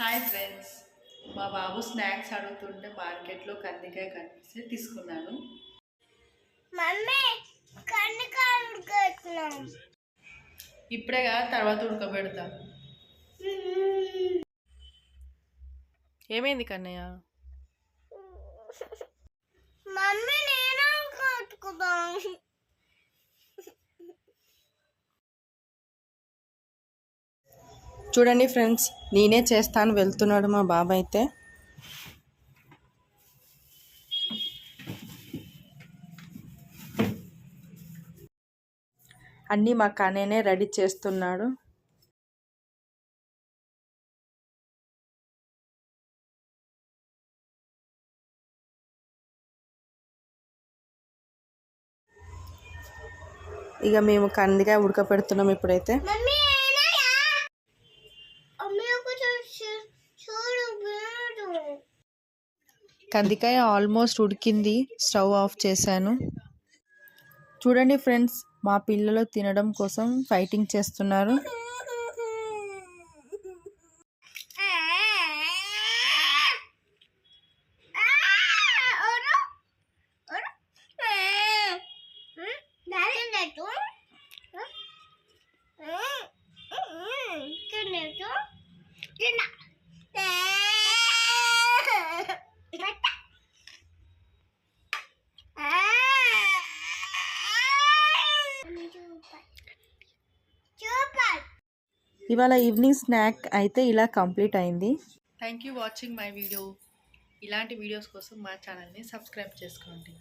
Hi friends మా బాబు snacks అడుగుతుంటే మార్కెట్లో కందికాయ కనిపిస్తే తీసుకున్నాను. ఇప్పుడే కదా తర్వాత ఉడకబెడతా. ఏమైంది కన్నయ్య? చూడండి ఫ్రెండ్స్ నేనే చేస్తాను వెళ్తున్నాడు మా బాబా అయితే అన్నీ మా కానేనే రెడీ చేస్తున్నాడు. ఇక మేము కందిగా ఉడకపెడుతున్నాం ఇప్పుడైతే. కందికాయ ఆల్మోస్ట్ ఉడికింది. స్టవ్ ఆఫ్ చేశాను. చూడండి ఫ్రెండ్స్ మా పిల్లలు తినడం కోసం ఫైటింగ్ చేస్తున్నారు. చూపాలి ఇవాళ ఈవినింగ్ స్నాక్ అయితే ఇలా కంప్లీట్ అయింది. Thank you watching my video ఇలాంటి వీడియోస్ కోసం మా ఛానల్ని సబ్స్క్రైబ్ చేసుకోండి.